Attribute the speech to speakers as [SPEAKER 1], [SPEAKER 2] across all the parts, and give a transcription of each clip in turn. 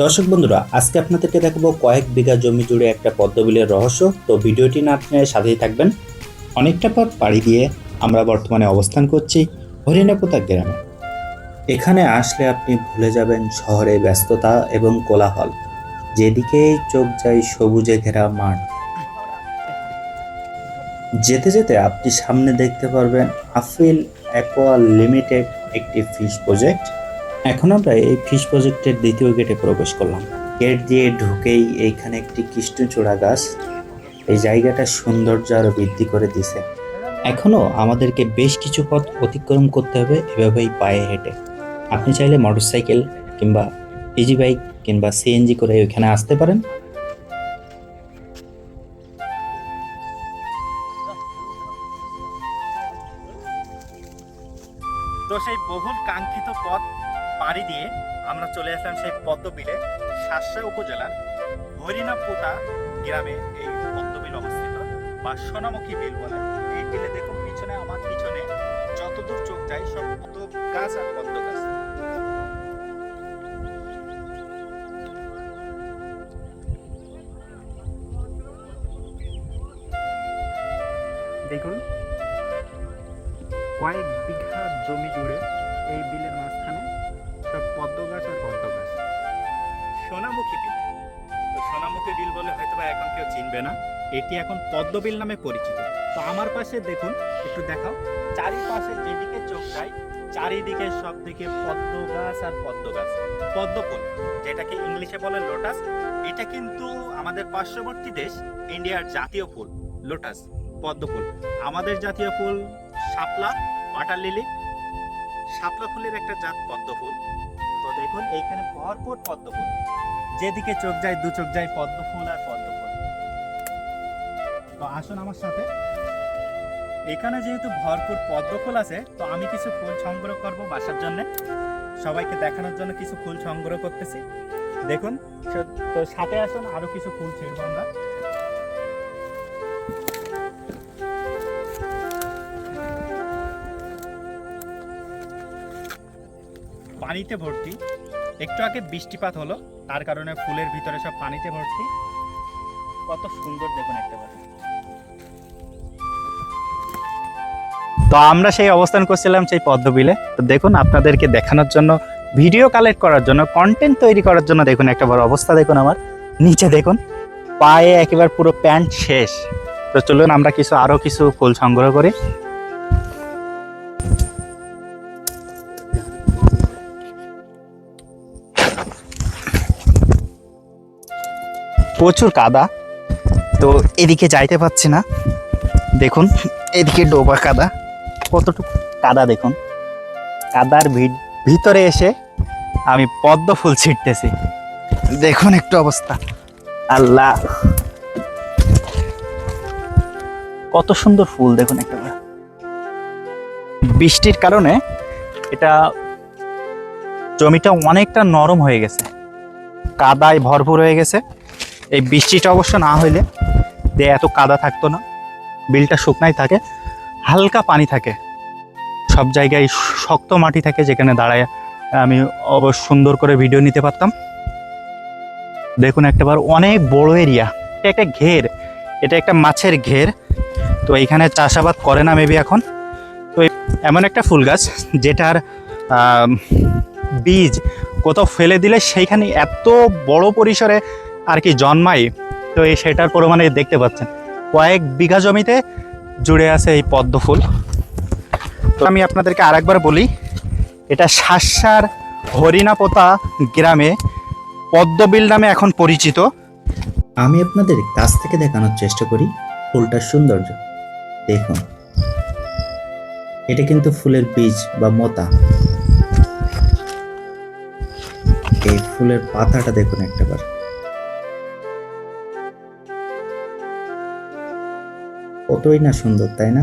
[SPEAKER 1] দর্শক বন্ধুরা, আজকে আপনাদেরকে দেখাবো কয়েক বিঘা জমি জুড়ে একটা পদ্মবিলের রহস্য। তো ভিডিওটি না আপনার সাথেই থাকবেন। অনেকটা পথ পাড়ি দিয়ে আমরা বর্তমানে অবস্থান করছি হরিণাপোতা গ্রামে। এখানে আসলে আপনি ভুলে যাবেন শহরে ব্যস্ততা এবং কোলাহল। যেদিকেই চোখ যায় সবুজে ঘেরা মাঠ। যেতে যেতে আপনি সামনে দেখতে পারবেন আফিল অ্যাকোয়া লিমিটেড একটি ফিশ প্রজেক্ট। এখন আমরা এই ফিশ প্রজেক্টের দ্বিতীয় গেটে প্রবেশ করলাম। গেট দিয়ে ঢুকেই এইখানে একটি কৃষ্ণচূড়া গাছ এই জায়গাটা সৌন্দর্য আরও বৃদ্ধি করে দিছে। এখনও আমাদেরকে বেশ কিছু পথ অতিক্রম করতে হবে এভাবেই পায়ে হেঁটে। আপনি চাইলে মোটরসাইকেল কিংবা ইজি বাইক কিংবা সিএনজি করে ওইখানে আসতে পারেন।
[SPEAKER 2] তো সেই বহুল কাঙ্ক্ষিত পথ পাড়ি দিয়ে আমরা চলে আসলাম সেই পদ্মবিলে শাসা উপজেলার হরিণাপুতা গ্রামে এই পদ্মবিল অবস্থিত, বা সোনামুখী বিল বলে। এই বিলে দেখুন, পিছনে আমার পিছনে যতদূর চোখ যায় সব পদ্ম গাছ আর পদ্ম গাছ। দেখুন, কয়েক বিঘা জমি জুড়ে এই বিলের মাঝখানে পদ্ম গাছ আর পদ্ম গাছ সোনামুখী বিল। সোনামুখী বিল বলে হয়তো বা এখন কেউ চিনবে না। এটি এখন নামে পরিচিত। তো আমার পাশে দেখুন, একটু দেখাও। চারিপাশে যেদিকে চোখ যায়, চারিদিকে সব দিকে পদ্ম গাছ আর পদ্ম গাছ যেটাকে ইংলিশে বলে লোটাস। এটা কিন্তু আমাদের পার্শ্ববর্তী দেশ, ইন্ডিয়ার জাতীয় ফুল, লোটাস পদ্ম ফুল আমাদের জাতীয় ফুল শাপলা ওয়াটার লিলি। শাপলা ফুলের একটা জাত পদ্ম ফুল তো দেখুন, এইখানে ভরপুর পদ্ম ফুল যেদিকে চোখ যায়, দু চোখ যায় পদ্ম ফুল আর পদ্ম ফুল তো আসুন আমার সাথে। এখানে যেহেতু ভরপুর পদ্ম ফুল আছে, তো আমি কিছু ফুল সংগ্রহ করব বাসার জন্য। সবাইকে দেখানোর জন্য কিছু ফুল সংগ্রহ করতেছি। দেখুন তো সাথে আসুন, আরও কিছু ফুল ছিড়ব আমরা। পানিতে ভর্তি। একটু আগে বৃষ্টিপাত হলো, তার কারণে ফুলের ভিতরে সব পানিতে ভর্তি। কত সুন্দর দেখুন একটা তো আমরা সেই অবস্থান করছিলাম সেই পদ্মবিলে। তো দেখুন আপনাদেরকে দেখানোর জন্য, ভিডিও কালেক্ট করার জন্য কন্টেন্ট তৈরি করার জন্য দেখুন একটা বড় অবস্থা দেখুন আমার। নিচে দেখুন, পায়ে একেবারে পুরো প্যান্ট শেষ। তো চলুন আমরা কিছু আরও কিছু ফুল সংগ্রহ করি। প্রচুর কাদা। তো এদিকে যাইতে পারছি না। দেখুন, এদিকে ডোবা কাদা। কতটুকু কাদা দেখুন। কাদার ভিতরে এসে আমি পদ্ম ফুল ছিটতেছি। দেখুন একটু অবস্থা। আল্লাহ। কত সুন্দর ফুল দেখুন একেবারে বৃষ্টির কারণে এটা জমিটা অনেকটা নরম হয়ে গেছে। কাদায় ভরপুর হয়ে গেছে। এই বৃষ্টিটা অবশ্য না হইলে দিয়ে এত কাদা থাকতো না। বিলটা শুকনাই থাকে, হালকা পানি থাকে। সব জায়গায় শক্ত মাটি থাকে যেখানে দাঁড়ায় আমি অবশ্য সুন্দর করে ভিডিও নিতে পারতাম। দেখুন একটাবার অনেক বড় এরিয়া এটা একটা ঘের, এটা একটা মাছের ঘের। তো এইখানে চাষাবাদ করে না মেবি এখন। তো এমন একটা ফুল গাছ যেটার বীজ কোথাও ফেলে দিলে সেইখানে এত বড় পরিসরে আর কি জন্মায়, তো এই সেটার পরিমাণে দেখতে পাচ্ছেন। কয়েক বিঘা জমিতে জুড়ে আছে এই পদ্ম ফুল। তো আমি আপনাদেরকে আরেকবার বলি, এটা শাসার হরিণাপোতা গ্রামে পদ্মবিল নামে এখন পরিচিত।
[SPEAKER 1] আমি আপনাদের কাছ থেকে দেখানোর চেষ্টা করি ফুলটার সৌন্দর্য। দেখুন। এটা কিন্তু ফুলের বীজ বা মোতা। এই ফুলের পাতাটা দেখুন একটাবার। কতই না সুন্দর, তাই না?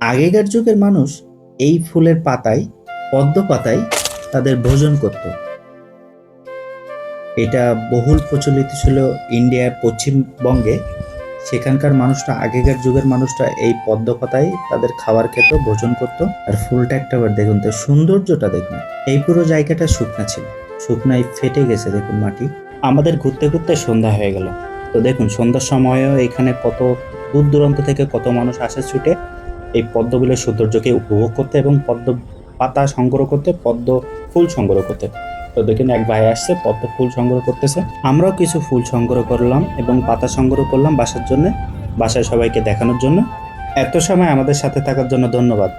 [SPEAKER 1] আগেকার যুগের মানুষ এই ফুলের পাতায়, পদ্ম পাতায় তাদের ভোজন করত। এটা বহুল প্রচলিত ছিল ইন্ডিয়ার পশ্চিমবঙ্গে সেখানকার মানুষটা আগেকার যুগের মানুষটা এই পদ্ম পাতায় তাদের খাবার খেত, ভোজন করত। আর ফুলটা একটা বার দেখুন তো, সৌন্দর্যটা দেখুন। এই পুরো জায়গাটা শুকনা ছিল। শুকনায় ফেটে গেছে দেখুন মাটি। আমাদের ঘুরতে ঘুরতে সন্ধ্যা হয়ে গেল। তো দেখুন, সন্ধ্যার সময়ও এখানে কত দূর দূরান্ত থেকে কত মানুষ আসে ছুটে, এই পদ্মগুলোর সৌন্দর্যকে উপভোগ করতে এবং পদ্ম পাতা সংগ্রহ করতে, পদ্ম ফুল সংগ্রহ করতে। তো দেখেন, এক ভাই আসছে, পদ্ম ফুল সংগ্রহ করতেছে। আমরাও কিছু ফুল সংগ্রহ করলাম এবং পাতা সংগ্রহ করলাম বাসার জন্য, বাসায় সবাইকে দেখানোর জন্য। এত সময় আমাদের সাথে থাকার জন্য ধন্যবাদ।